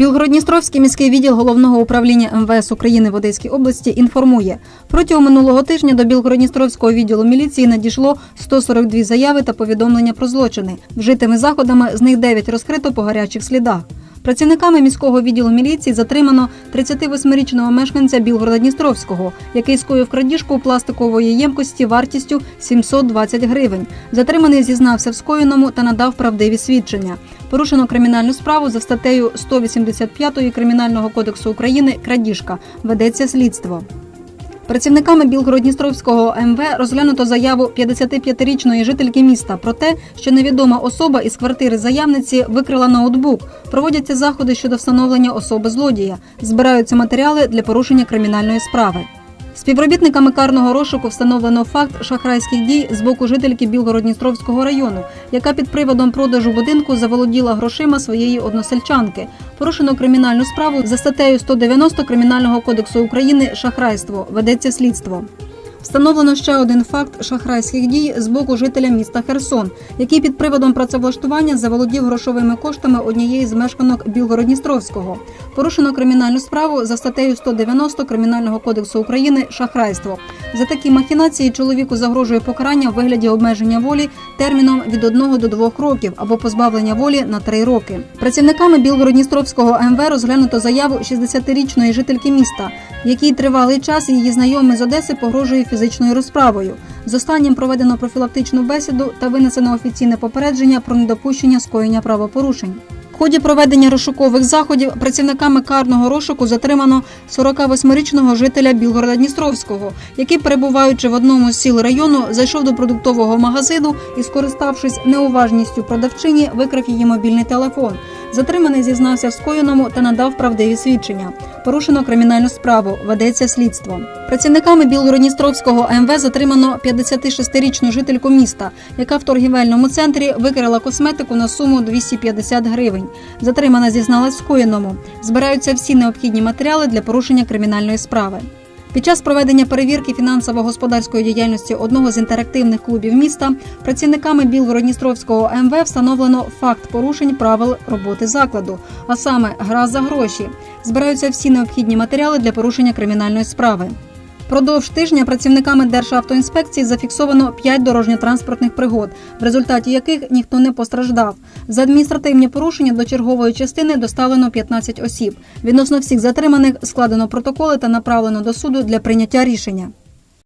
Білгородністровський міський відділ головного управління МВС України в Одеській області інформує, протягом минулого тижня до Білгородністровського відділу міліції надійшло 142 заяви та повідомлення про злочини. Вжитими заходами з них 9 розкрито по гарячих слідах. Працівниками міського відділу міліції затримано 38-річного мешканця Білгорода-Дністровського, який скоїв крадіжку пластикової ємкості вартістю 720 гривень. Затриманий зізнався в скоєному та надав правдиві свідчення. Порушено кримінальну справу за статтею 185 Кримінального кодексу України крадіжка. Ведеться слідство. Працівниками Білгородністровського МВ розглянуто заяву 55-річної жительки міста про те, що невідома особа із квартири заявниці викрила ноутбук. Проводяться заходи щодо встановлення особи злодія. Збираються матеріали для порушення кримінальної справи. Співробітниками карного розшуку встановлено факт шахрайських дій з боку жительки Білгород-Дністровського району, яка під приводом продажу будинку заволоділа грошима своєї односельчанки. Порушено кримінальну справу за статтею 190 Кримінального кодексу України шахрайство. Ведеться слідство. Встановлено ще один факт шахрайських дій з боку жителя міста Херсон, який під приводом працевлаштування заволодів грошовими коштами однієї з мешканок Білгородністровського. Порушено кримінальну справу за статтею 190 Кримінального кодексу України шахрайство. За такі махінації чоловіку загрожує покарання в вигляді обмеження волі терміном від 1 до 2 років або позбавлення волі на 3 роки. Працівниками Білгородністровського МВ розглянуто заяву 60-річної жительки міста, якій тривалий час її знайомий з Одеси погрожує фізичною розправою. З останнім проведено профілактичну бесіду та винесено офіційне попередження про недопущення скоєння правопорушень. Ході проведення розшукових заходів працівниками карного розшуку затримано 48-річного жителя Білгорода Дністровського, який, перебуваючи в одному з сіл району, зайшов до продуктового магазину і, скориставшись неуважністю продавчині, викрав її мобільний телефон. Затриманий зізнався в скоєному та надав правдиві свідчення. Порушено кримінальну справу. Ведеться слідство. Працівниками Білгородністровського МВ затримано 56-річну жительку міста, яка в торгівельному центрі викрила косметику на суму 250 гривень. Затримана зізналась в скоєному. Збираються всі необхідні матеріали для порушення кримінальної справи. Під час проведення перевірки фінансово-господарської діяльності одного з інтерактивних клубів міста працівниками Білгородністровського МВ встановлено факт порушень правил роботи закладу, а саме гра за гроші. Збираються всі необхідні матеріали для порушення кримінальної справи. Продовж тижня працівниками Державтоінспекції зафіксовано 5 дорожньо-транспортних пригод, в результаті яких ніхто не постраждав. За адміністративні порушення до чергової частини доставлено 15 осіб. Відносно всіх затриманих складено протоколи та направлено до суду для прийняття рішення.